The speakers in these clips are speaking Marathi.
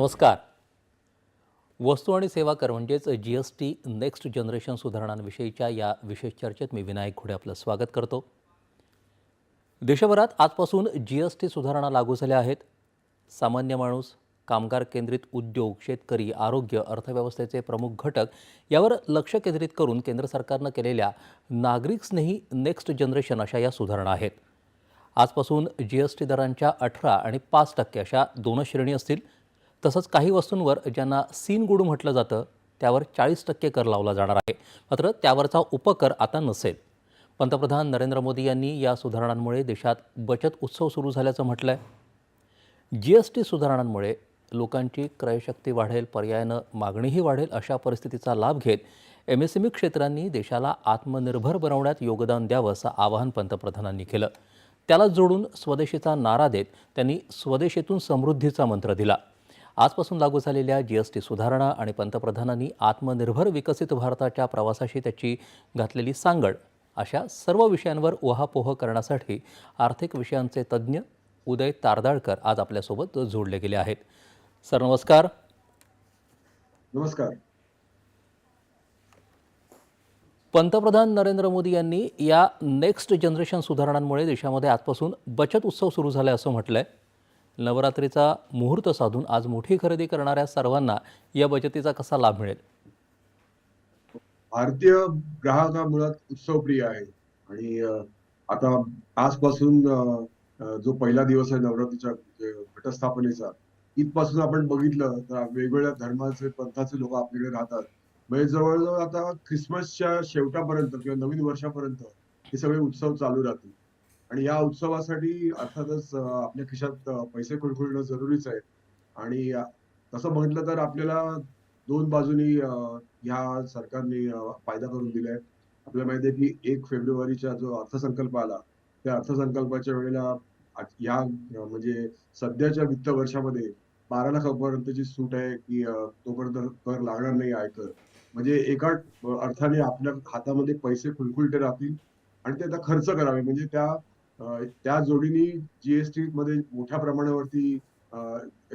नमस्कार. वस्तू आणि सेवा कर म्हणजेच G S T next generation सुधारणांविषयीच्या या विशेष चर्चेत मी विनायक घोडे आपलं स्वागत करतो. देशभरात आजपासून जी एस टी सुधारणा लागू झाल्या आहेत. सामान्य माणूस कामगार केंद्रित उद्योग शेतकरी आरोग्य अर्थव्यवस्थेचे प्रमुख घटक यावर लक्ष केंद्रित करून केंद्र सरकारनं केलेल्या नागरिक स्नेही नेक्स्ट जनरेशन अशा या सुधारणा आहेत. आजपासून जी एस टी दरांच्या अठरा आणि पाच टक्के अशा दोनच श्रेणी असतील. तसंच काही वस्तूंवर ज्यांना सीन गुड म्हटलं जातं त्यावर चाळीस टक्के कर लावला जाणार आहे. मात्र त्यावरचा उपकर आता नसेल. पंतप्रधान नरेंद्र मोदी यांनी या सुधारणांमुळे देशात बचत उत्सव सुरू झाल्याचं म्हटलं आहे जी एस टी सुधारणांमुळे लोकांची क्रयशक्ती वाढेल पर्यायानं मागणीही वाढेल अशा परिस्थितीचा लाभ घेत एम एस एम ई क्षेत्रांनी देशाला आत्मनिर्भर बनवण्यात योगदान द्यावं असं आवाहन पंतप्रधानांनी केलं. त्याला जोडून स्वदेशीचा नारा देत त्यांनी स्वदेशीतून समृद्धीचा मंत्र दिला. आजपासून लागू झालेल्या जी एस टी सुधारणा आणि पंतप्रधानांनी आत्मनिर्भर विकसित भारताच्या प्रवासाशी त्याची घातलेली सांगड अशा सर्व विषयांवर उहापोह करण्यासाठी आर्थिक विषयांचे तज्ज्ञ उदय तारदाळकर आज आपल्यासोबत जोडले गेले आहेत. सर नमस्कार. नमस्कार. पंतप्रधान नरेंद्र मोदी यांनी या नेक्स्ट जनरेशन सुधारणांमुळे देशामध्ये आजपासून बचत उत्सव सुरू झाला असं म्हटलंय. नवरात्रीचा मुहूर्त साधून आज मोठी खरेदी करणाऱ्या सर्वांना या बचतीचा कसा लाभ मिळेल? भारतीय ग्राहक हा मुळात उत्सवप्रिय आहे. आणि आता आजपासून जो पहिला दिवस आहे नवरात्रीच्या घटस्थापनेचा इथपासून आपण बघितलं तर वेगवेगळ्या धर्माचे पंथाचे लोक आपल्याकडे राहतात. म्हणजे जवळजवळ आता ख्रिसमसच्या शेवटापर्यंत किंवा नवीन वर्षापर्यंत हे सगळे उत्सव चालू राहतील. आणि या उत्सवासाठी अर्थातच आपल्या खिशात पैसे कुळकुळणं जरुरीच आहे. आणि तसं म्हटलं तर आपल्याला दोन बाजूनी ह्या सरकारने फायदा करून दिलाय. आपल्याला माहिती आहे की एक फेब्रुवारीचा जो अर्थसंकल्प आला त्या अर्थसंकल्पाच्या वेळेला या म्हणजे सध्याच्या वित्त वर्षामध्ये बारा लाखापर्यंतची सूट आहे की तोपर्यंत कर लागणार नाही आयकर म्हणजे एका अर्थाने आपल्या हातामध्ये पैसे खुलखुलते राहतील आणि ते आता खर्च करावे. म्हणजे त्या त्या जोडीने जीएसटी मध्ये मोठ्या प्रमाणावरती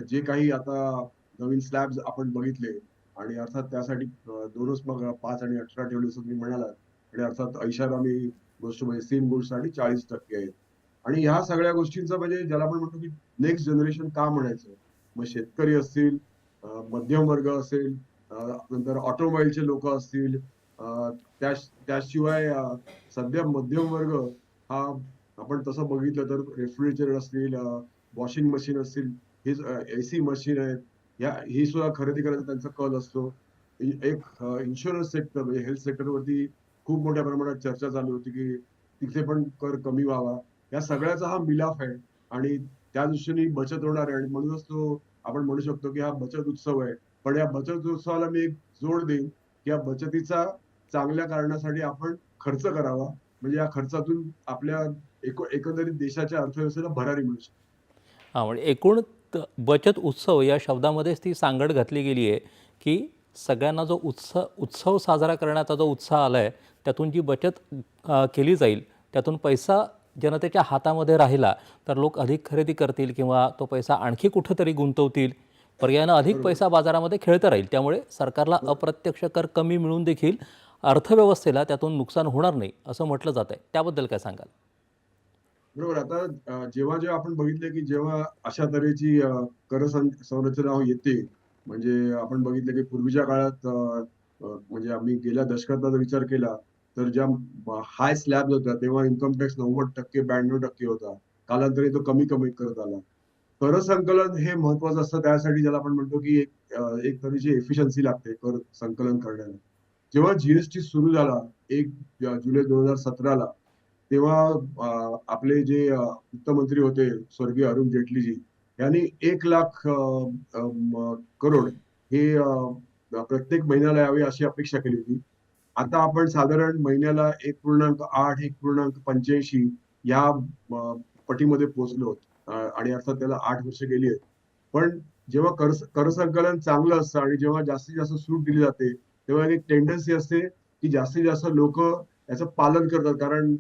जे काही आता नवीन स्लॅब आपण बघितले आणि अर्थात त्यासाठी दोनच मग पाच आणि अठरा ठेवले असं तुम्ही म्हणालात आणि अर्थात ऐशारामी गोष्ट म्हणजे सेम गोष्ट आणि चाळीस टक्के आहेत. आणि ह्या सगळ्या गोष्टींचं म्हणजे ज्याला आपण म्हणतो की नेक्स्ट जनरेशन का म्हणायचं? मग शेतकरी असतील मध्यम वर्ग असेल नंतर ऑटोमोबाईलचे लोक असतील त्या त्याशिवाय सध्या मध्यम वर्ग हा आपण तसं बघितलं तर रेफ्रिजरेटर असतील वॉशिंग मशीन असतील हे एसी मशीन आहेत. या ही सुद्धा खरेदी करायचा त्यांचा कल असतो. एक इन्शुरन्स सेक्टर म्हणजे हेल्थ सेक्टरवरती खूप मोठ्या प्रमाणात चर्चा चालू होती की तिथे पण कर कमी व्हावा. या सगळ्याचा हा मिलाफ आहे आणि त्या दृष्टीने बचत होणार आहे. आणि म्हणूनच तो आपण म्हणू शकतो की हा बचत उत्सव आहे. पण या बचत उत्सवाला मी एक जोड देईन की या बचतीचा चांगल्या कारणासाठी आपण खर्च करावा. म्हणजे या खर्चातून आपल्या एकंदरीत देशाच्या अर्थव्यवस्थेला भरारी मिळू शकते. हां म्हणजे एकूण बचत उत्सव या शब्दामध्येच ती सांगड घातली गेली आहे की सगळ्यांना जो उत्सव उत्सव साजरा करण्याचा जो उत्साह आला आहे त्यातून जी बचत केली जाईल त्यातून पैसा जनतेच्या हातामध्ये राहिला तर लोक अधिक खरेदी करतील किंवा तो पैसा आणखी कुठंतरी गुंतवतील. पर्यायानं अधिक पैसा बाजारामध्ये खेळता राहील त्यामुळे सरकारला अप्रत्यक्ष कर कमी मिळून देखील अर्थव्यवस्थेला त्यातून नुकसान होणार नाही असं म्हटलं जात आहे त्याबद्दल काय सांगाल? बरोबर. आता जेव्हा जेव्हा आपण बघितलं की जेव्हा अशा तऱ्हेची कर संरचना हो येते म्हणजे आपण बघितलं की पूर्वीच्या काळात म्हणजे आम्ही गेल्या दशकातला जर विचार केला तर ज्या हाय स्लॅब होत्या तेव्हा इन्कम टॅक्स नव्वद टक्के ब्याण्णव टक्के होता. कालांतरी तो कमी कमी करत आला. कर संकलन हे महत्वाचं असतं. त्यासाठी ज्याला आपण म्हणतो की एक एक तऱ्हेची एफिशियन्सी लागते कर संकलन करण्याला. जेव्हा जीएसटी सुरू झाला एक जुलै दोन हजार सतराला तेव्हा आपले जे वित्तमंत्री होते स्वर्गीय अरुण जेटलीजी यांनी एक लाख करोड हे प्रत्येक महिन्याला यावे अशी अपेक्षा केली होती. आता आपण साधारण महिन्याला एक पूर्णांक आठ एक पूर्णांक पंच्याऐंशी या पटीमध्ये पोहोचलो आणि अर्थात त्याला आठ वर्ष गेली आहेत. पण जेव्हा कर कर संकलन चांगलं असतं आणि जेव्हा जास्तीत जास्त सूट दिली जाते तेव्हा एक टेंडन्सी असते की जास्तीत जास्त लोक याचं पालन करतात. कारण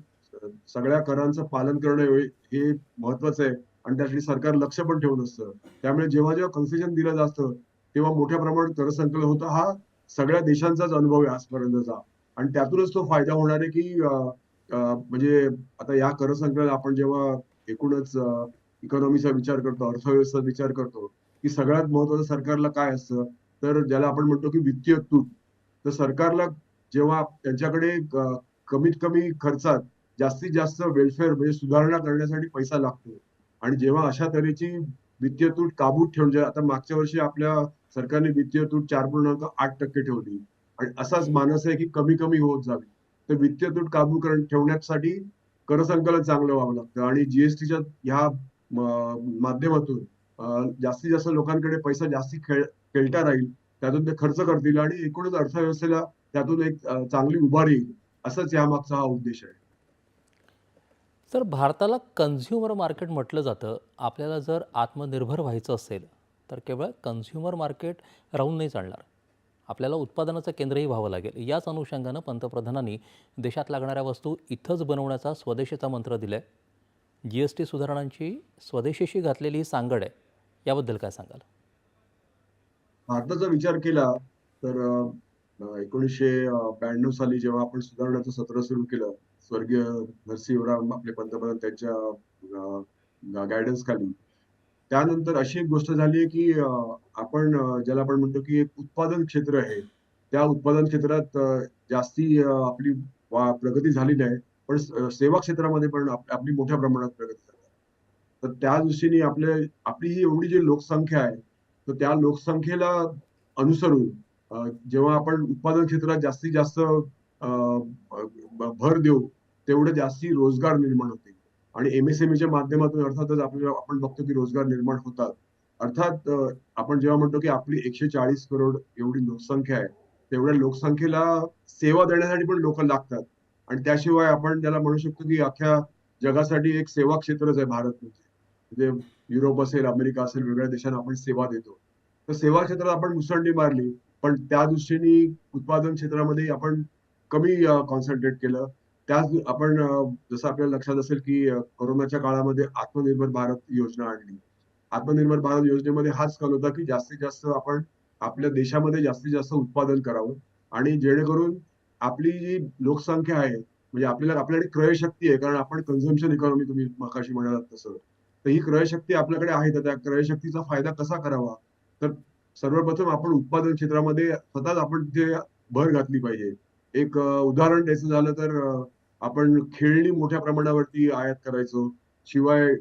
सगळ्या करांचं पालन करणं हे महत्वाचं आहे. आणि त्यासाठी सरकार लक्ष पण ठेवून असतं. त्यामुळे जेव्हा जेव्हा कन्सेशन दिलं जातं तेव्हा मोठ्या प्रमाणात करसंकलन होतं. हा सगळ्या देशांचाच अनुभव आहे आजपर्यंतचा. आणि त्यातूनच तो फायदा होणार आहे की म्हणजे आता या करसंकलन आपण जेव्हा एकूणच इकॉनॉमीचा विचार करतो अर्थव्यवस्थेचा विचार करतो की सगळ्यात महत्वाचं सरकारला काय असतं? तर ज्याला आपण म्हणतो की वित्तीय तूट. तर सरकारला जेव्हा त्यांच्याकडे कमीत कमी खर्चात जास्तीत जास्त वेलफेअर म्हणजे सुधारणा करण्यासाठी पैसा लागतो. आणि जेव्हा अशा तऱ्हेची वित्तीय तूट काबूत ठेवून आता मागच्या वर्षी आपल्या सरकारने वित्तीय तूट चार पूर्णांक आठ टक्के ठेवली. आणि असाच मानस आहे की कमी कमी होत जावी. तर वित्तीय तूट काबू कर ठेवण्यासाठी करसंकलन चांगलं व्हावं लागतं. आणि जीएसटीच्या ह्या माध्यमातून जास्तीत जास्त लोकांकडे पैसा जास्ती खेळ खेळता राहील त्यातून ते खर्च करतील आणि एकूणच अर्थव्यवस्थेला त्यातून एक चांगली उभारी येईल. असंच यामागचा हा उद्देश आहे. तर भारताला कन्झ्युमर मार्केट म्हटलं जातं. आपल्याला जर आत्मनिर्भर व्हायचं असेल तर केवळ कन्झ्युमर मार्केट राहून नाही चालणार. आपल्याला उत्पादनाचं केंद्रही व्हावं लागेल. याच अनुषंगानं पंतप्रधानांनी देशात लागणाऱ्या वस्तू इथंच बनवण्याचा स्वदेशीचा मंत्र दिला आहे जी एस टी सुधारणांची स्वदेशीशी घातलेली ही सांगड आहे याबद्दल काय सांगाल? भारताचा विचार केला तर एकोणीसशे ब्याण्णव साली जेव्हा आपण सुधारण्याचं सत्र सुरू केलं स्वर्गीय नरसिंहराव आपले म्हणजे पंतप्रधान त्यांच्या गायडन्स खाली. त्यानंतर अशी एक गोष्ट झाली आहे की आपण ज्याला आपण म्हणतो की एक उत्पादन क्षेत्र आहे. त्या उत्पादन क्षेत्रात जास्ती आपली प्रगती झाली नाही पण सेवा क्षेत्रामध्ये पण आपली मोठ्या प्रमाणात प्रगती झाली तर त्या दृष्टीने आपले आपली ही एवढी जी लोकसंख्या आहे तर त्या लोकसंख्येला अनुसरून जेव्हा आपण उत्पादन क्षेत्रात जास्तीत जास्त भर देऊ तेवढे जास्ती रोजगार निर्माण होतील आणि एमएसएमईच्या माध्यमातून अर्थातच आपल्याला आपण बघतो की रोजगार निर्माण होतात. अर्थात आपण जेव्हा म्हणतो की आपली एकशे चाळीस करोड एवढी लोकसंख्या आहे तेवढ्या लोकसंख्येला सेवा देण्यासाठी पण लोक लागतात. आणि त्याशिवाय आपण त्याला म्हणू शकतो की अख्ख्या जगासाठी एक सेवा क्षेत्रच आहे भारत म्हणजे म्हणजे युरोप असेल अमेरिका असेल वेगळ्या देशांना आपण सेवा देतो. तर सेवा क्षेत्रात आपण मुसंडी मारली पण त्या दृष्टीने उत्पादन क्षेत्रामध्ये आपण कमी कॉन्सन्ट्रेट केलं. त्याच आपण जसं आपल्याला लक्षात असेल की कोरोनाच्या काळामध्ये आत्मनिर्भर भारत योजना आणली. आत्मनिर्भर भारत योजनेमध्ये हाच कल होता की जास्तीत जास्त आपण आपल्या देशामध्ये जास्तीत जास्त उत्पादन करावं आणि जेणेकरून आपली जी लोकसंख्या आहे म्हणजे आपल्याला आपल्याकडे क्रयशक्ती आहे कारण आपण कन्झम्पशन इकॉनॉमी तुम्ही मकाशी म्हणालात तसं तर ही क्रयशक्ती आपल्याकडे आहे तर त्या क्रयशक्तीचा फायदा कसा करावा? तर सर्वप्रथम आपण उत्पादन क्षेत्रामध्ये स्वतःच आपण तिथे भर घातली पाहिजे. एक उदाहरण द्यायचं झालं तर आपण खेळणी मोठ्या प्रमाणावरती आयात करायचो. शिवाय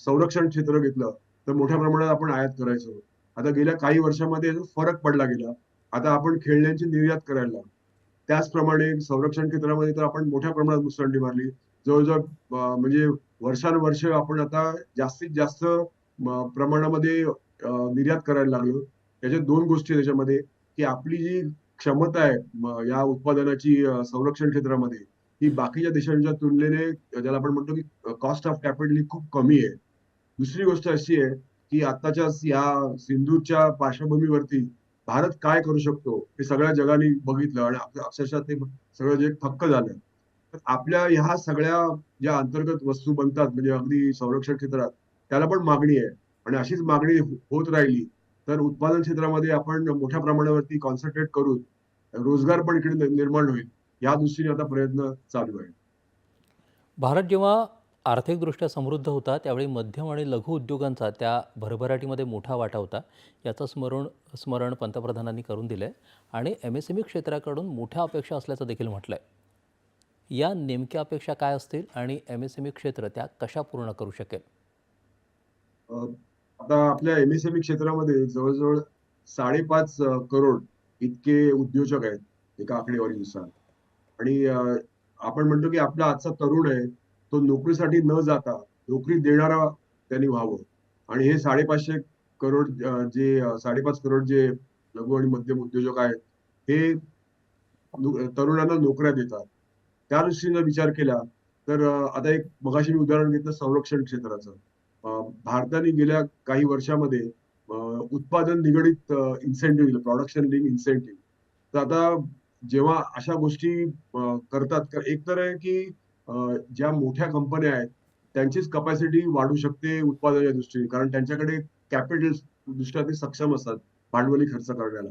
संरक्षण क्षेत्र घेतलं तर मोठ्या प्रमाणात आपण आयात करायचो. आता गेल्या काही वर्षामध्ये फरक पडला गेला. आता आपण खेळण्यांची निर्यात करायला. लागलो. त्याचप्रमाणे संरक्षण क्षेत्रामध्ये तर आपण मोठ्या प्रमाणात मुसंडी मारली. जवळजवळ म्हणजे वर्षानुवर्ष आपण आता जास्तीत जास्त प्रमाणामध्ये निर्यात करायला लागलो. त्याच्या दोन गोष्टी त्याच्यामध्ये की आपली जी क्षमता आहे या उत्पादनाची संरक्षण क्षेत्रामध्ये ही बाकीच्या देशांच्या तुलनेने ज्याला आपण म्हणतो की कॉस्ट ऑफ कॅपिटल ही खूप कमी आहे. दुसरी गोष्ट अशी आहे की आताच्या या सिंधूच्या पार्श्वभूमीवरती भारत काय करू शकतो हे सगळ्या जगाने बघितलं आणि अक्षरशः ते सगळं जे थक्क झालं तर आपल्या ह्या सगळ्या ज्या अंतर्गत वस्तू बनतात म्हणजे अगदी संरक्षण क्षेत्रात त्याला पण मागणी आहे. आणि अशीच मागणी हो-, होत राहिली तर उत्पादन क्षेत्रामध्ये आपण मोठ्या प्रमाणावरती कॉन्सन्ट्रेट करून रोजगार पण इकडे निर्माण होईल. या दृष्टीने आता प्रयत्न चालू आहे. भारत जेव्हा आर्थिकदृष्ट्या समृद्ध होता त्यावेळी मध्यम आणि लघु उद्योगांचा त्या भरभराटीमध्ये मोठा वाटा होता. याचं स्मरण स्मरण पंतप्रधानांनी करून दिलं आहे आणि एम एस एम ई क्षेत्राकडून मोठ्या अपेक्षा असल्याचं देखील म्हटलं आहे या नेमक्या अपेक्षा काय असतील आणि एम एस एम ई क्षेत्र त्या कशा पूर्ण करू शकेल? आता आपल्या एमएसएमई क्षेत्रामध्ये जवळजवळ साडेपाच करोड इतके उद्योजक आहेत एका आकडेवारीनुसार. आणि आपण म्हणतो की आपला आजचा तरुण आहे तो नोकरीसाठी न जाता नोकरी देणारा त्यांनी व्हावं. आणि हे साडेपाचशे करोड जे साडेपाच करोड जे लघु आणि मध्यम उद्योजक आहेत हे तरुणांना नोकऱ्या देतात. त्या दृष्टीने विचार केला तर आता एक मगाशी मी उदाहरण घेतलं संरक्षण क्षेत्राचं. भारताने गेल्या काही वर्षामध्ये उत्पादन निगडित इन्सेंटिव्ह दिलं प्रोडक्शन लिंक इन्सेंटिव्ह तर आता जेव्हा अशा गोष्टी करतात एक तर आहे की ज्या मोठ्या कंपन्या आहेत त्यांचीच कपॅसिटी वाढू शकते उत्पादनाच्या दृष्टीने. कारण त्यांच्याकडे कॅपिटल दृष्ट्या ते सक्षम असतात भांडवली खर्च करण्याला.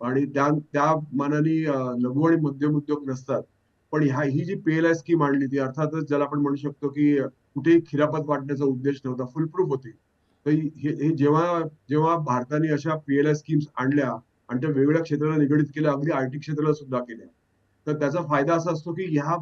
आणि त्या त्या मानाने लघु आणि मध्यम उद्योग नसतात. पण ह्या ही जी पीएलआय स्कीम आणली ती अर्थातच ज्याला आपण म्हणू शकतो की कुठेही खिरापत वाटण्याचा उद्देश नव्हता फुलप्रूफ होती. तर हे हे जेव्हा जेव्हा भारताने अशा पीएलआय स्कीम्स आणल्या आणि त्या वेगवेगळ्या क्षेत्राला निगडीत केल्या अगदी आयटी क्षेत्राला सुद्धा केल्या तर त्याचा फायदा असा असतो की ह्या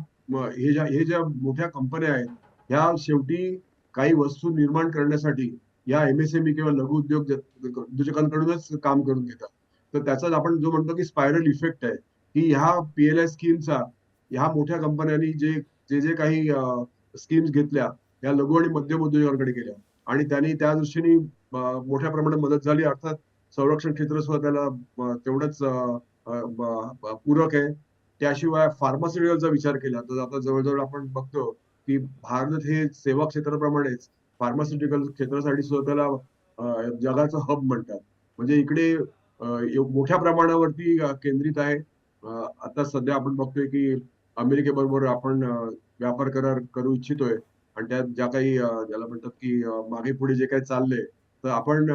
हे ज्या हे ज्या मोठ्या कंपन्या आहेत ह्या शेवटी काही वस्तू निर्माण करण्यासाठी या एमएसएमई किंवा लघु उद्योग उद्योजकांकडूनच काम करून घेतात. तर त्याचाच आपण जो म्हणतो की स्पायरल इफेक्ट आहे की ह्या पी एल आय स्कीमचा ह्या मोठ्या कंपन्यांनी जे जे जे काही स्कीम्स घेतल्या या लघु आणि मध्यम उद्योजकांकडे गेल्या. आणि त्यांनी त्या दृष्टीने मोठ्या प्रमाणात मदत झाली. अर्थात संरक्षण क्षेत्र सुद्धा त्याला तेवढंच पूरक आहे. त्याशिवाय फार्मास्युटिकलचा विचार केला तर आता जवळजवळ आपण बघतो की भारत हे सेवा क्षेत्राप्रमाणेच फार्मास्युटिकल क्षेत्रासाठी सुद्धा त्याला जगाचं हब म्हणतात. म्हणजे इकडे मोठ्या प्रमाणावरती केंद्रित आहे. आता सध्या आपण बघतोय की अमेरिकेबरोबर आपण व्यापार करार करू इच्छितोय. आणि त्यात ज्या काही ज्याला म्हणतात की मागे पुढे जे काही चाललंय तर आपण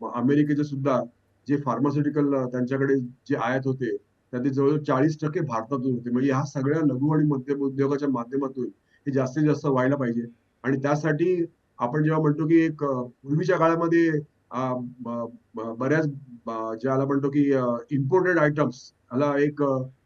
अमेरिकेचे सुद्धा जे फार्मास्युटिकल त्यांच्याकडे जे आयात होते त्यातील जवळजवळ चाळीस टक्के भारतातून होते. म्हणजे ह्या सगळ्या लघु आणि मध्यम उद्योगाच्या माध्यमातून हे जास्तीत जास्त व्हायला पाहिजे. आणि त्यासाठी आपण जेव्हा म्हणतो की एक पूर्वीच्या काळामध्ये बऱ्याच ज्याला म्हणतो की इम्पोर्टेड आयटम्स ह्याला एक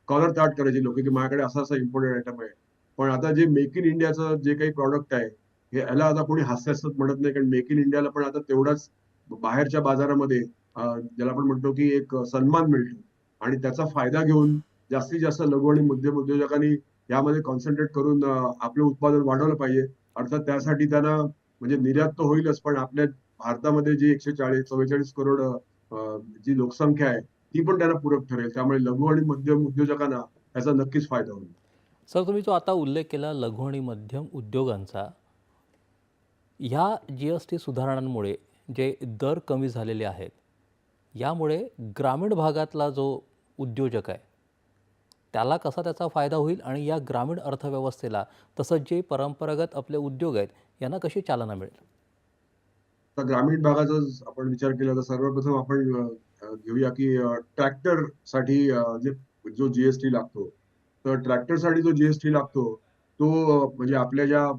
कॉलर ताट करायचे लोक की माझ्याकडे असा असा इम्पोर्टेड आयटम आहे. पण आता जे मेक इन इंडियाचं जे काही प्रॉडक्ट आहे हे याला आता कोणी हास्यास्पद म्हणत नाही कारण मेक इन इंडियाला पण आता तेवढाच बाहेरच्या बाजारामध्ये ज्याला आपण म्हणतो की एक सन्मान मिळतो. आणि त्याचा फायदा घेऊन जास्तीत जास्त लघु आणि मध्यम उद्योजकांनी यामध्ये कॉन्सन्ट्रेट करून आपलं उत्पादन वाढवलं पाहिजे. अर्थात त्यासाठी त्यांना म्हणजे निर्यात तर होईलच पण आपल्या भारतामध्ये जी एकशे चाळीस चव्वेचाळीस करोड जी लोकसंख्या आहे ती पण त्यांना पूरक ठरेल. त्यामुळे लघु आणि मध्यम उद्योजकांना याचा नक्कीच फायदा होईल. सर तुम्ही जो आता उल्लेख केला लघु आणि मध्यम उद्योगांचा ह्या जी एस टी सुधारणांमुळे जे दर कमी झालेले आहेत यामुळे ग्रामीण भागातला जो उद्योजक आहे त्याला कसा त्याचा फायदा होईल आणि या ग्रामीण अर्थव्यवस्थेला तसंच जे परंपरागत आपले उद्योग आहेत यांना कशी चालना मिळेल? तर ग्रामीण भागाचा आपण विचार केला तर सर्वप्रथम आपण घेऊया की ट्रॅक्टरसाठी जे जो जीएसटी लागतो तर ट्रॅक्टरसाठी जो जीएसटी लागतो तो म्हणजे आपल्या ज्या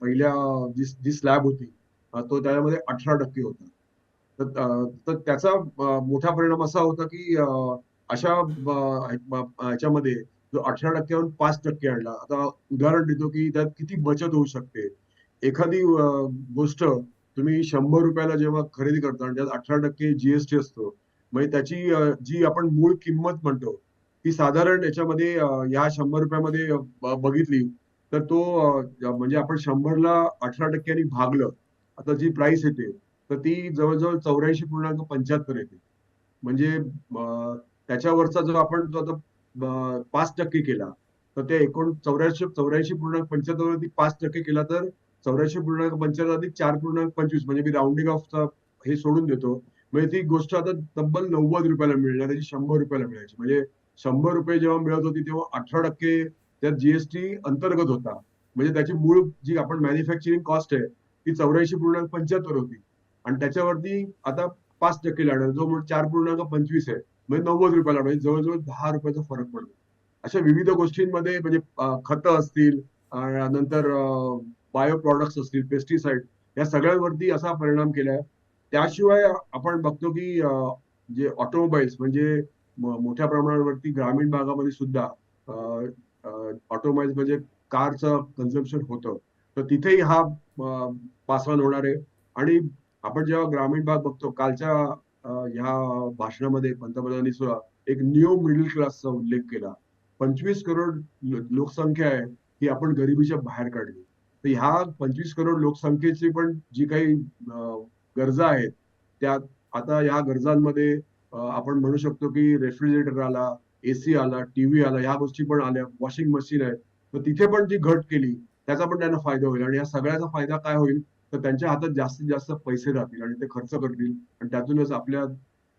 पहिल्या जी जी स्लॅब होती तो त्यामध्ये अठरा टक्के होता. तर तर त्याचा मोठा परिणाम असा होता की अशा ह्याच्यामध्ये जो अठरा टक्क्याहून पाच टक्के आणला. आता उदाहरण देतो की त्यात किती बचत होऊ शकते. एखादी गोष्ट तुम्ही शंभर रुपयाला जेव्हा खरेदी करता आणि त्यात अठरा टक्के जीएसटी असतो म्हणजे त्याची जी आपण मूळ किंमत म्हणतो ती साधारण याच्यामध्ये या शंभर रुपयामध्ये बघितली तर तो म्हणजे आपण शंभरला अठरा टक्क्यांनी भागलं. आता जी प्राइस येते तर ती जवळजवळ चौऱ्याऐंशी पूर्णांक पंच्याहत्तर येते. म्हणजे त्याच्यावरचा जर आपण जो आता पाच टक्के केला तर ते एकूण चौऱ्याऐंशी चौऱ्याऐंशी पूर्णांक पंच्याहत्तर वरती पाच टक्के केला तर चौऱ्याऐंशी पूर्णांक पंच्याहत्तर अधिक चार पूर्णांक पंचवीस म्हणजे मी राऊंडिंग ऑफचा हे सोडून देतो. म्हणजे ती गोष्ट आता तब्बल नव्वद रुपयाला मिळणार त्याची शंभर रुपयाला मिळायची. म्हणजे शंभर रुपये जेव्हा मिळत होती तेव्हा अठरा टक्के त्यात जीएसटी अंतर्गत होता. म्हणजे त्याची मूळ जी आपण मॅन्युफॅक्चरिंग कॉस्ट आहे ती चौऱ्याऐंशी पूर्णांक पंच्याहत्तर होती. आणि त्याच्यावरती आता पाच टक्के लागणार. जो म्हणून चार पूर्णांक पंचवीस आहे म्हणजे नव्वद रुपयाला म्हणजे जवळजवळ दहा रुपयाचा फरक पडतो. अशा विविध गोष्टींमध्ये म्हणजे खत असतील नंतर बायो प्रॉडक्ट्स असतील पेस्टिसाइड या सगळ्यांवरती असा परिणाम केलाय. त्याशिवाय आपण बघतो की जे ऑटोमोबाईल्स म्हणजे मोठ्या प्रमाणावरती ग्रामीण भागामध्ये सुद्धा ऑटोमोबाईल्स म्हणजे कारचं कन्झम्पशन होतं. तर तिथेही हा पास ऑन होणार आहे. आणि आपण जेव्हा ग्रामीण भाग बघतो कालच्या ह्या भाषणामध्ये पंतप्रधानांनी सुद्धा एक न्यू मिडल क्लासचा उल्लेख केला. पंचवीस करोड लोकसंख्या आहे ही आपण गरिबीच्या बाहेर काढली. तर ह्या पंचवीस करोड लोकसंख्येची पण जी काही गरजा आहेत त्या आता या गरजांमध्ये आपण म्हणू शकतो की रेफ्रिजरेटर आला एसी आला टीव्ही आला ह्या गोष्टी पण आल्या वॉशिंग मशीन आहे. तर तिथे पण जी घट केली त्याचा पण त्यांना फायदा होईल आणि या सगळ्याचा फायदा काय होईल? तर त्यांच्या हातात जास्तीत जास्त पैसे राहतील आणि ते खर्च करतील आणि त्यातूनच आपल्या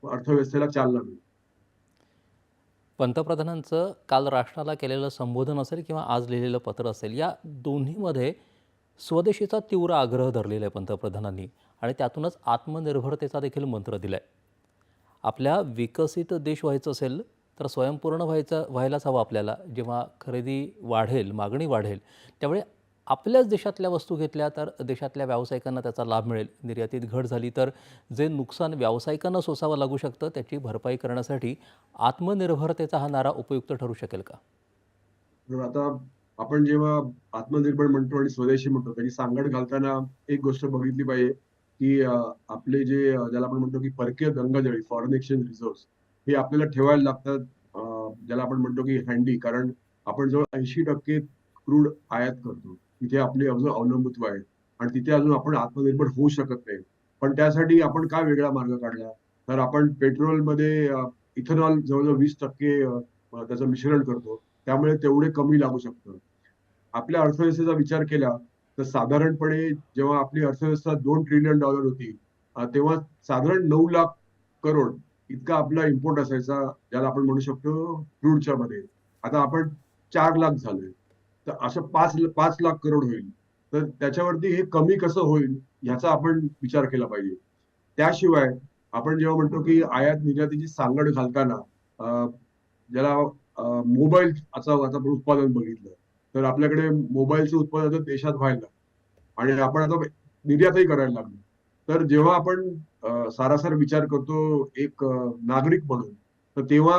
अर्थव्यवस्थेला चालना मिळेल पंतप्रधानांचं काल राष्ट्राला केलेलं संबोधन असेल किंवा आज लिहिलेलं पत्र असेल या दोन्हीमध्ये स्वदेशीचा तीव्र आग्रह धरलेला आहे पंतप्रधानांनी आणि त्यातूनच आत्मनिर्भरतेचा देखील मंत्र दिला आहे आपल्या विकसित देश व्हायचं असेल तर स्वयंपूर्ण व्हायचं व्हायलाच हवं आपल्याला. जेव्हा खरेदी वाढेल मागणी वाढेल त्यामुळे आपल्याच देशातल्या वस्तू घेतल्या तर देशातल्या व्यावसायिकांना त्याचा लाभ मिळेल. निर्यातीत घट झाली तर जे नुकसान व्यावसायिकांना सोसावं लागू शकतं त्याची भरपाई करण्यासाठी आत्मनिर्भरतेचा हा नारा उपयुक्त ठरू शकेल का? आता आपण जेव्हा आत्मनिर्भर म्हणतो आणि स्वदेशी म्हणतो त्याची सांगड घालताना एक गोष्ट बघितली पाहिजे की आपले जे ज्याला आपण म्हणतो की परकीय गंगाजळी फॉरेन एक्सचेंज रिझर्व्ह हे आपल्याला ठेवायला लागतात. ज्याला आपण म्हणतो की हँडी कारण आपण जवळ ऐंशी टक्के क्रूड आयात करतो. तिथे आपले अजून अवलंबत्व आहे. आणि तिथे अजून आपण आत्मनिर्भर होऊ शकत नाही. पण त्यासाठी आपण काय वेगळा मार्ग काढला? तर आपण पेट्रोलमध्ये इथेनॉल जवळजवळ वीस टक्के त्याचं मिश्रण करतो. त्यामुळे तेवढे कमी लागू शकतं. आपल्या अर्थव्यवस्थेचा विचार केला तर साधारणपणे जेव्हा आपली अर्थव्यवस्था दोन ट्रिलियन डॉलर होती तेव्हा साधारण नऊ लाख करोड इतका आपला इम्पोर्ट असायचा ज्याला आपण म्हणू शकतो क्रूडच्या मध्ये. आता आपण चार लाख झालोय. तर असं पाच पाच लाख करोड होईल. तर त्याच्यावरती हे कमी कसं होईल ह्याचा आपण विचार केला पाहिजे. त्याशिवाय आपण जेव्हा म्हणतो की आयात निर्यातीची सांगड घालताना ज्याला मोबाईल असं आता आपण उत्पादन बघितलं तर आपल्याकडे मोबाईलचं उत्पादन देशात व्हायला आणि आपण आता निर्यातही करायला लागलो. तर जेव्हा आपण सारासार विचार करतो एक नागरिक म्हणून. तर तेव्हा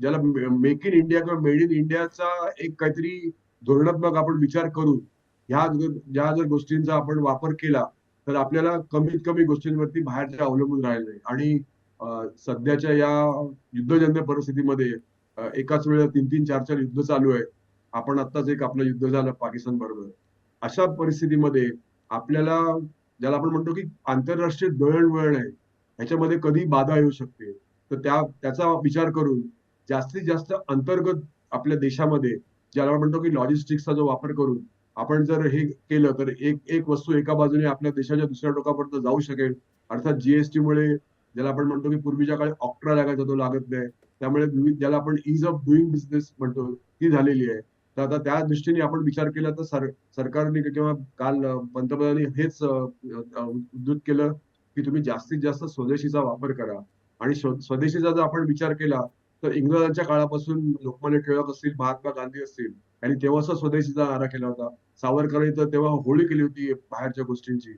ज्याला मेक इन इंडिया किंवा मेड इन इंडियाचा एक काहीतरी धोरणात्मक आपण विचार करून ह्या जर- ज्या जर गोष्टींचा आपण वापर केला तर आपल्याला कमीत कमी गोष्टींवरती बाहेरच्या अवलंबून राहिलं नाही. आणि सध्याच्या या युद्धजन्य परिस्थितीमध्ये एकाच वेळेला तीन तीन चार चार युद्ध चालू आहे. आपण आत्ताच एक आपलं युद्ध झालं पाकिस्तान बरोबर अशा परिस्थितीमध्ये आपल्याला ज्याला आपण म्हणतो की आंतरराष्ट्रीय दळणवळण आहे ह्याच्यामध्ये कधी बाधा येऊ शकते. तर त्या त्याचा विचार करून जास्तीत जास्त अंतर्गत आपल्या देशामध्ये ज्याला आपण म्हणतो की लॉजिस्टिक्सचा जो वापर करून आपण जर हे केलं तर एक एक वस्तू एका बाजूने आपल्या देशाच्या दुसऱ्या टोकापर्यंत जाऊ शकेल. अर्थात जीएसटी मुळे ज्याला आपण म्हणतो की पूर्वीच्या काळी ऑक्ट्रा लागायचा तो लागत नाही. त्यामुळे विविध ज्याला आपण इज ऑफ डुईंग बिझनेस म्हणतो ती झालेली आहे. तर आता त्या दृष्टीने आपण विचार केला तर सर सरकारने किंवा काल पंतप्रधानांनी हेच उद्धृत केलं की तुम्ही जास्तीत जास्त स्वदेशीचा वापर करा. आणि स्वदेशीचा जर आपण विचार केला तर इंग्रजांच्या काळापासून लोकमान्य टिळक असतील महात्मा गांधी असतील आणि तेव्हाच स्वदेशीचा नारा केला होता. सावरकरांनी तर तेव्हा होळी केली होती बाहेरच्या गोष्टींची.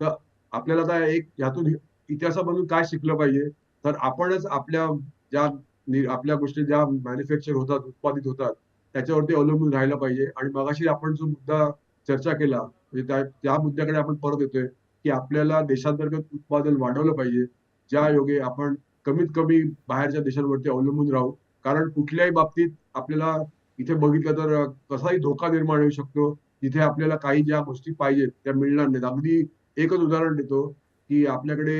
तर आपल्याला आता एक यातून इतिहासामधून काय शिकलं पाहिजे? तर आपणच आपल्या ज्या आपल्या गोष्टी ज्या मॅन्युफॅक्चर होतात उत्पादित होतात त्याच्यावरती अवलंबून राहायला पाहिजे. आणि मगाशी आपण जो मुद्दा चर्चा केला म्हणजे त्या त्या मुद्द्याकडे आपण परत येतोय की आपल्याला देशांतर्गत उत्पादन वाढवलं पाहिजे. ज्या योगे आपण कमीत कमी बाहेरच्या देशांवरती अवलंबून राहू. कारण कुठल्याही बाबतीत आपल्याला इथे बघितलं तर कसाही धोका निर्माण होऊ शकतो. तिथे आपल्याला काही ज्या गोष्टी पाहिजेत त्या मिळणार नाहीत. अगदी एकच उदाहरण देतो की आपल्याकडे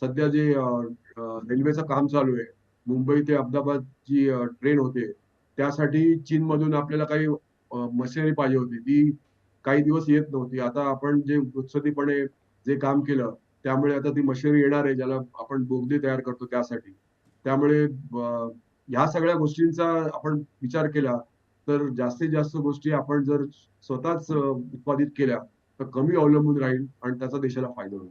सध्या जे रेल्वेचं काम चालू आहे. मुंबई ते अहमदाबाद जी ट्रेन होते. त्यासाठी चीनमधून आपल्याला काही मशिनरी पाहिजे होती. ती काही दिवस येत नव्हती. आता आपण जे उत्सुकपणे जे काम केलं त्यामुळे आता ती मशिनरी येणार आहे ज्याला आपण बोगदे तयार करतो त्यासाठी. त्यामुळे ह्या सगळ्या गोष्टींचा आपण विचार केला तर जास्तीत जास्त गोष्टी आपण जर स्वतःच उत्पादित केल्या तर कमी अवलंबून राहील आणि त्याचा देशाला फायदा होईल.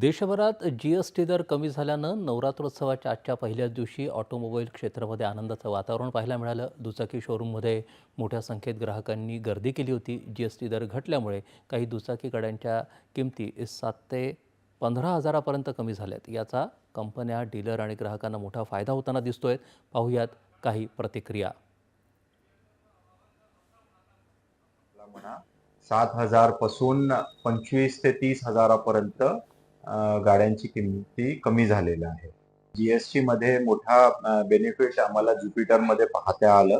देशभरात जी एस टी दर कमी झाल्यानं नवरात्रोत्सवाच्या आजच्या पहिल्याच दिवशी ऑटोमोबाईल क्षेत्रामध्ये आनंदाचं वातावरण पाहायला मिळालं. दुचाकी शोरूममध्ये मोठ्या संख्येत ग्राहकांनी गर्दी केली होती. जी एस टी दर घटल्यामुळे काही दुचाकी गाड्यांच्या किमती सात ते पंधरा हजारापर्यंत कमी झाल्यात. याचा कंपन्या डीलर आणि ग्राहकांना मोठा फायदा होताना दिसतोय. पाहूयात काही प्रतिक्रिया. सात हजारपासून पंचवीस ते तीस हजारापर्यंत गाड्यांची किमती कमी झालेल्या आहे जीएसटी मध्ये मोठा बेनिफिट आम्हाला ज्युपिटरमध्ये पाहता आलं.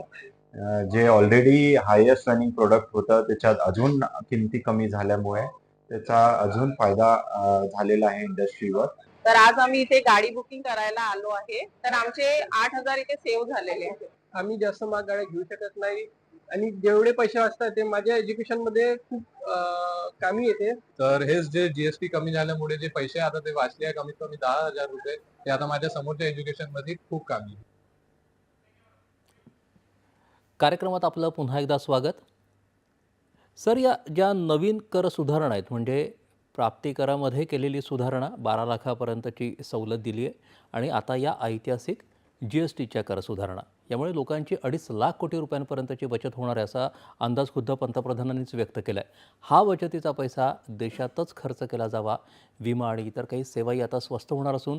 जे ऑलरेडी हायेस्ट रनिंग प्रोडक्ट होतं त्याच्यात अजून किमती कमी झाल्यामुळे त्याचा अजून फायदा झालेला आहे इंडस्ट्रीवर तर आज आम्ही इथे गाडी बुकिंग करायला आलो आहे. तर आमचे आठ हजार इथे सेव्ह झालेले आहेत. आम्ही जास्त महाग गाड्या घेऊ शकत नाही. आणि जेवढे पैसे वाचतात ते माझ्या एज्युकेशनमध्ये खूप कामी येते. तर हेच जे जीएसटी कमी झाल्यामुळे जे पैसे आता ते वाचले आहे कमीत कमी दहा हजार रुपये ते आता माझ्या समोरच्या एज्युकेशनमध्ये खूप कामी आहे. कार्यक्रमात आपलं पुन्हा एकदा स्वागत. सर या ज्या नवीन कर सुधारणा आहेत म्हणजे प्राप्तिकरामध्ये केलेली सुधारणा बारा लाखापर्यंतची सवलत दिली आहे आणि आता या ऐतिहासिक जी एस टीच्या कर सुधारणा. यामुळे लोकांची अडीच लाख कोटी रुपयांपर्यंतची बचत होणार आहे असा अंदाज खुद्द पंतप्रधानांनीच व्यक्त केला आहे हा बचतीचा पैसा देशातच खर्च केला जावा विमा आणि इतर काही सेवाही आता स्वस्त होणार असून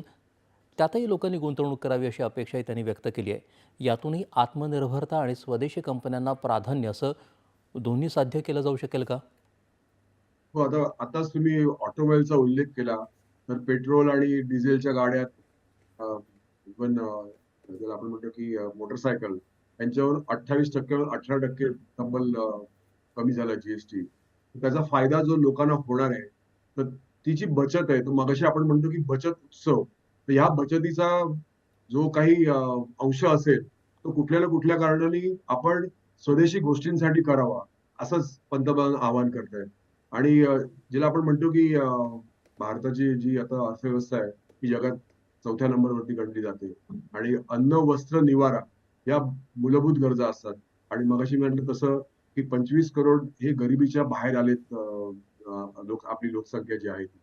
त्यातही लोकांनी गुंतवणूक करावी अशी अपेक्षाही त्यांनी व्यक्त केली आहे. यातूनही आत्मनिर्भरता आणि स्वदेशी कंपन्यांना प्राधान्य असं दोन्ही साध्य केलं जाऊ शकेल का? हो आता आताच तुम्ही ऑटोमोबाईलचा उल्लेख केला तर पेट्रोल आणि डिझेलच्या गाड्यात इव्हन ज्याला आपण म्हणतो की मोटरसायकल यांच्यावर अठ्ठावीस टक्के अठरा टक्के तब्बल कमी झाला जीएसटी त्याचा फायदा जो लोकांना होणार आहे तर ती जी बचत आहे. तर मगाशी आपण म्हणतो की बचत उत्सव. तर ह्या बचतीचा जो काही अंश असेल तो कुठल्या ना कुठल्या कारणाने आपण स्वदेशी गोष्टींसाठी करावा असंच पंतप्रधान आवाहन करतायत. आणि जिला आपण म्हणतो की भारताची जी आता अर्थव्यवस्था आहे ही जगात चौथ्या नंबरवरती गणली जाते. आणि अन्न वस्त्र निवारा या मूलभूत गरजा असतात. आणि मगाशी मी म्हटलं तसं की पंचवीस करोड हे गरिबीच्या बाहेर आलेत लोक आपली लोकसंख्या जी आहे ती.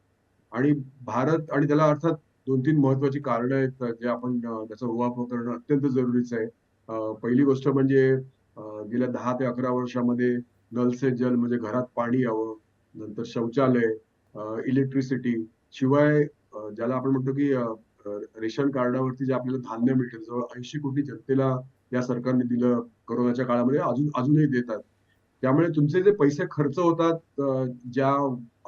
आणि भारत आणि त्याला अर्थात दोन तीन महत्वाची कारणं आहेत जे आपण त्याचा उहापोह करणं अत्यंत जरुरीचं आहे. पहिली गोष्ट म्हणजे गेल्या दहा ते अकरा वर्षामध्ये नल से जल म्हणजे घरात पाणी यावं नंतर शौचालय इलेक्ट्रिसिटी. शिवाय ज्याला आपण म्हणतो की रेशन कार्डावरती जे आपल्याला धान्य मिळतं जवळ ऐंशी कोटी जनतेला या सरकारने दिलं कोरोनाच्या काळामध्ये अजून अजूनही देतात. त्यामुळे तुमचे जे पैसे खर्च होतात ज्या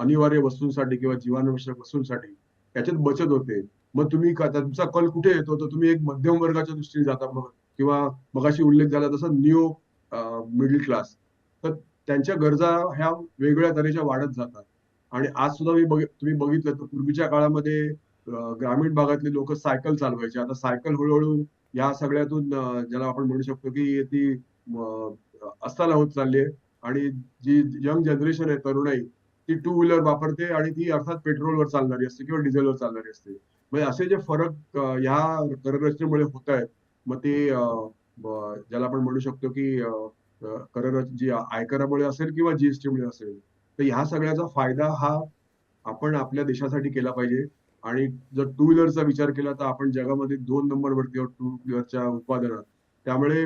अनिवार्य वस्तूंसाठी किंवा जीवनावश्यक वस्तूंसाठी त्याच्यात बचत होते. मग तुम्ही तुमचा कल कुठे येतो? तर तुम्ही एक मध्यम वर्गाच्या दृष्टीने जाता मग किंवा मगाशी उल्लेख झाला तसं न्यू मिडल क्लास. तर त्यांच्या गरजा ह्या वेगवेगळ्या तऱ्हेच्या वाढत जातात. आणि आज सुद्धा मी बघ तुम्ही बघितलं तर पूर्वीच्या काळामध्ये ग्रामीण भागातले लोक सायकल चालवायचे. आता सायकल हळूहळू या सगळ्यातून ज्याला आपण म्हणू शकतो की ती अस्ताला होत चालली आहे. आणि जी यंग जनरेशन आहे तरुणाई ती टू व्हीलर वापरते आणि ती अर्थात पेट्रोलवर चालणारी असते किंवा डिझेलवर चालणारी असते. म्हणजे असे जे फरक या ह्या कररचनेमुळे होत आहेत मग ते ज्याला आपण म्हणू शकतो की कर जी आयकरामुळे असेल किंवा जीएसटी मुळे असेल तर ह्या सगळ्याचा फायदा हा आपण आपल्या देशासाठी केला पाहिजे. आणि जर टू व्हीलरचा विचार केला तर आपण जगामध्ये दोन नंबरवरती आहोत टू व्हीलरच्या उत्पादनात. त्यामुळे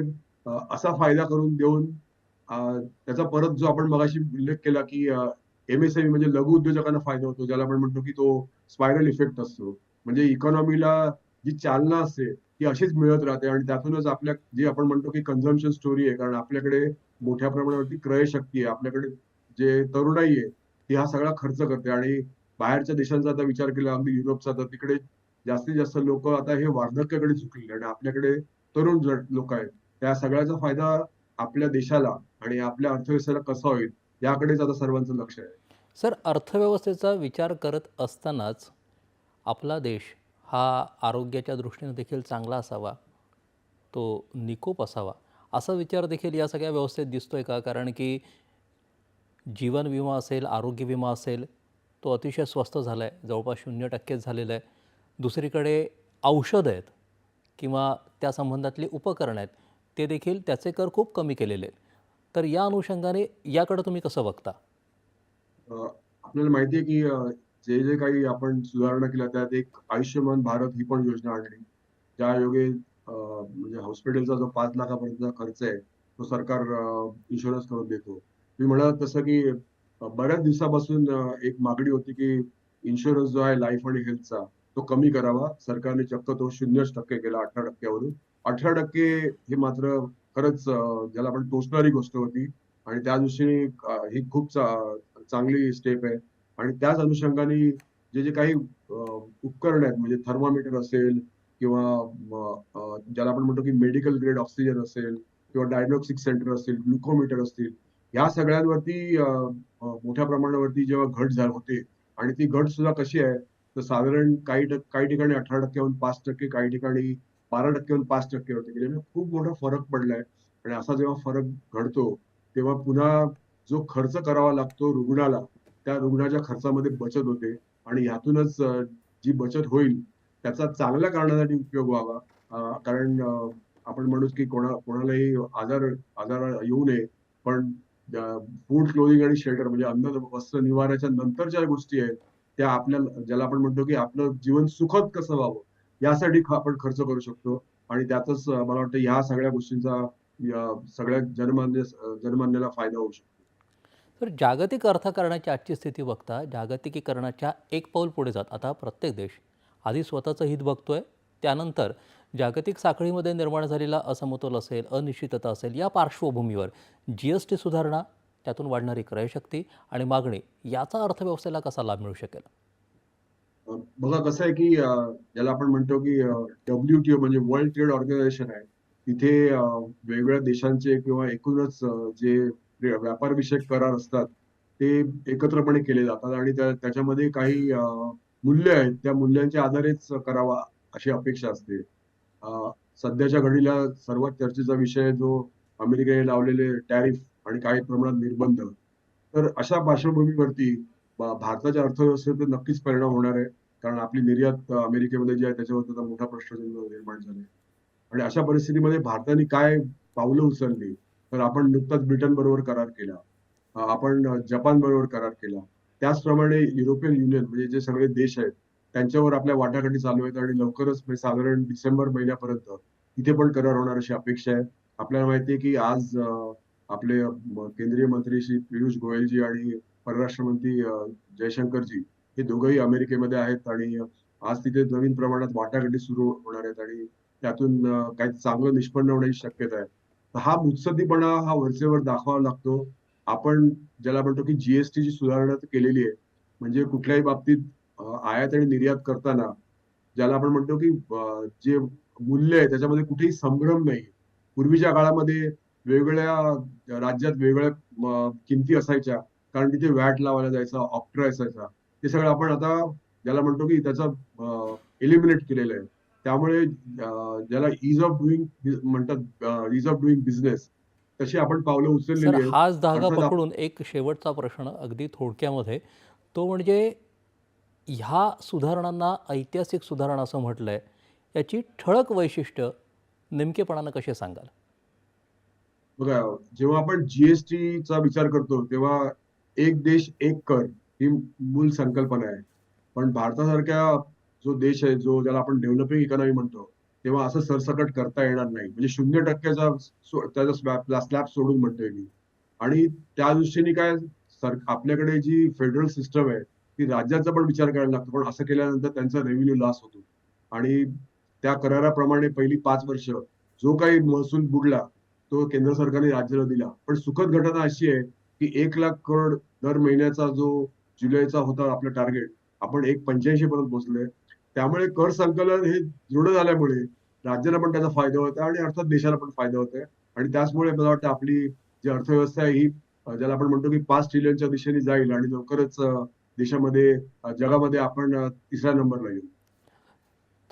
असा फायदा करून देऊन त्याचा परत जो आपण मगाशी उल्लेख केला की एमएसएमई म्हणजे लघु उद्योजकांना फायदा होतो ज्याला आपण म्हणतो की तो स्पायरल इफेक्ट असतो. म्हणजे इकॉनॉमीला जी चालना असते ती अशीच मिळत राहते आणि त्यातूनच आपल्या जी आपण म्हणतो की कन्झम्पशन स्टोरी आहे कारण आपल्याकडे मोठ्या प्रमाणावरती क्रयशक्ती आहे आपल्याकडे जे तरुणाई आहे ती हा सगळा खर्च करते आणि बाहेरच्या देशांचा आता विचार केला अगदी युरोपचा तर तिकडे जास्तीत जास्त लोक आता हे वार्धक्याकडे झुकलेले आणि आपल्याकडे तरुण लोक आहेत. त्या सगळ्याचा फायदा आपल्या देशाला आणि आपल्या अर्थव्यवस्थेला कसा होईल याकडेच आता सर्वांचं लक्ष आहे. सर अर्थव्यवस्थेचा विचार करत असतानाच आपला देश हा आरोग्याच्या दृष्टीने देखील चांगला असावा तो निकोप असावा असा विचार देखील या सगळ्या व्यवस्थेत दिसतोय का? कारण की जीवन विमा असेल आरोग्य विमा असेल तो अतिशय स्वस्त झाला आहे. जवळपास शून्य टक्केच झालेला आहे. दुसरीकडे औषधं आहेत किंवा त्या संबंधातली उपकरणं आहेत ते देखील त्याचे कर खूप कमी केलेले आहेत. तर या अनुषंगाने याकडे तुम्ही कसं बघता? आपल्याला माहिती आहे की जे जे काही आपण सुधारणा केल्या त्यात एक आयुष्यमान भारत ही पण योजना आणली ज्या योगे म्हणजे हॉस्पिटलचा जो पाच लाखापर्यंतचा खर्च आहे तो सरकार इन्शुरन्स करून देतो. मी म्हणाल तसं की बऱ्याच दिवसापासून एक मागणी होती की इन्शुरन्स जो आहे लाईफ आणि हेल्थचा तो कमी करावा. सरकारने चक्क तो शून्यच टक्के केला अठरा टक्क्यावरून. अठरा टक्के हे मात्र खरंच ज्याला आपण टोचणारी गोष्ट होती. आणि त्या दृष्टीने ही खूप चा- चांगली स्टेप आहे. आणि त्याच अनुषंगाने जे जे काही उपकरण आहेत म्हणजे थर्मामीटर असेल किंवा ज्याला आपण म्हणतो की मेडिकल ग्रेड ऑक्सिजन असेल किंवा डायग्नोस्टिक सेंटर असेल ग्लुकोमीटर असतील या सगळ्यांवरती मोठ्या प्रमाणावरती जेव्हा घट झाली होते आणि ती घट सुद्धा कशी आहे तर साधारण काही काही ठिकाणी अठरा टक्क्याहून पाच टक्के काही ठिकाणी बारा टक्क्याहून पाच टक्के होते. गेले खूप मोठा फरक पडलाय आणि असा जेव्हा फरक घडतो तेव्हा पुन्हा जो खर्च करावा लागतो रुग्णाला त्या रुग्णाच्या खर्चामध्ये बचत होते आणि ह्यातूनच जी बचत होईल त्याचा चांगल्या कारणासाठी उपयोग व्हावा. कारण आपण म्हणूच की कोणा कोणालाही आजार आजार येऊ नये पण फूड क्लोदिंग आणि शेल्टर म्हणजे अन्न वस्त्र निवाऱ्याच्या नंतरच्या गोष्टी आहेत त्या आपल्याला ज्याला आपण म्हणतो की आपलं जीवन सुखद कसं व्हावं यासाठी आपण खर्च करू शकतो. आणि त्यातच मला वाटतं ह्या सगळ्या गोष्टींचा सगळ्या जनमान्य जनमान्याला फायदा होऊ शकतो. तर जागतिक अर्थकारणाची आजची स्थिती बघता जागतिकीकरणाच्या एक पाऊल पुढे जात. आता प्रत्येक देश आधी स्वतःचं हित बघतोय त्यानंतर जागतिक साखळीमध्ये निर्माण झालेला असमतोल असेल अनिश्चितता असेल या पार्श्वभूमीवर जी एस टी सुधारणा त्यातून वाढणारी क्रयशक्ती आणि मागणी याचा अर्थव्यवस्थेला कसा लाभ मिळू शकेल? बघा कसं आहे की ज्याला आपण म्हणतो की डब्ल्यूटीओ म्हणजे वर्ल्ड ट्रेड ऑर्गनायझेशन आहे. तिथे वेगवेगळ्या देशांचे किंवा एकूणच जे व्यापारविषयक करार असतात ते एकत्रपणे केले जातात आणि त्याच्यामध्ये काही मूल्य आहेत. त्या मूल्यांच्या आधारेच करावा अशी अपेक्षा असते. सध्याच्या घडीला सर्वात चर्चेचा विषय जो अमेरिकेने लावलेले टॅरिफ आणि काही प्रमाणात निर्बंध. तर अशा पार्श्वभूमीवरती भारताच्या अर्थव्यवस्थेवर नक्कीच परिणाम होणार आहे. कारण आपली निर्यात अमेरिकेमध्ये जी आहे त्याच्यावर त्याचा मोठा प्रश्नचिन्ह निर्माण झाले आणि अशा परिस्थितीमध्ये भारताने काय पावलं उचलली? तर आपण नुकताच ब्रिटन बरोबर करार केला. आपण जपान बरोबर करार केला. त्याचप्रमाणे युरोपियन युनियन म्हणजे जे सगळे देश आहेत त्यांच्यावर आपल्या वाटाघाटी चालू आहेत आणि लवकरच म्हणजे साधारण डिसेंबर महिन्यापर्यंत इथे पण करार होणार अशी अपेक्षा आहे. आपल्याला माहिती आहे की आज आपले केंद्रीय मंत्री श्री पियुष गोयलजी आणि परराष्ट्र मंत्री जयशंकरजी हे दोघंही अमेरिकेमध्ये आहेत आणि आज तिथे नवीन प्रमाणात वाटाघाटी सुरू होणार आहेत आणि त्यातून काही चांगलं निष्पन्न होण्याची शक्यता आहे. तर हा मुत्सद्दीपणा हा वरचेवर दाखवावा लागतो. आपण ज्याला म्हणतो की जीएसटी ची सुधारणा केलेली आहे. म्हणजे कुठल्याही बाबतीत आयात आणि निर्यात करताना ज्याला आपण म्हणतो की जे मूल्य आहे त्याच्यामध्ये कुठेही संभ्रम नाही. पूर्वीच्या काळामध्ये वेगवेगळ्या राज्यात वेगवेगळ्या किमती असायच्या. कारण तिथे वॅट लावायला जायचा ऑप्टर असायचा. ते सगळं आपण आता ज्याला म्हणतो की त्याचा एलिमिनेट केलेलं आहे. त्यामुळे ज्याला इज ऑफ डुईंग म्हणतात इज ऑफ डुईंग बिझनेस तशी आपण पावलं उचललेली हाच धागा पकडून एक शेवटचा प्रश्न अगदी थोडक्यामध्ये. तो म्हणजे ह्या सुधारणांना ऐतिहासिक सुधारणा असं म्हटलं आहे याची ठळक वैशिष्ट्य नेमकेपणानं कसे सांगाल? बघा जेव्हा आपण जीएसटीचा विचार करतो तेव्हा एक देश एक कर ही मूल संकल्पना आहे. पण भारतासारख्या जो देश आहे जो ज्याला आपण डेव्हलपिंग इकॉनॉमी म्हणतो तेव्हा असं सरसकट करता येणार नाही. म्हणजे शून्य टक्क्याचा त्याचा स्लॅब स्लॅब सोडून म्हणतोय मी. आणि त्या दृष्टीने काय सर आपल्याकडे जी फेडरल सिस्टम आहे की राज्याचा पण विचार करायला लागतो. पण असं केल्यानंतर त्यांचा रेव्हेन्यू लॉस होतो. आणि त्या कराराप्रमाणे पहिली पाच वर्ष जो काही महसूल बुडला तो केंद्र सरकारने राज्याला दिला. पण सुखद घटना अशी आहे की एक लाख करोड दर महिन्याचा जो जुलैचा होता आपलं टार्गेट आपण एक पंच्याऐंशी पर्यंत पोहोचलोय. त्यामुळे कर संकलन हे दृढ झाल्यामुळे राज्याला पण त्याचा फायदा होता आणि अर्थात देशाला पण फायदा होत आहे आणि त्याचमुळे मला वाटतं आपली जी अर्थव्यवस्था आहे ही ज्याला आपण म्हणतो की पाच ट्रिलियनच्या दिशेने जाईल आणि लवकरच देशामध्ये जगामध्ये आपण तिसऱ्या नंबरला येऊ.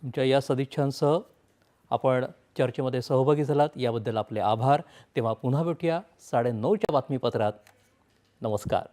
तुमच्या या सदिच्छांसह आपण चर्चेमध्ये सहभागी झालात. याबद्दल आपले आभार. तेव्हा पुन्हा भेटूया साडेनऊच्या बातमीपत्रात. नमस्कार.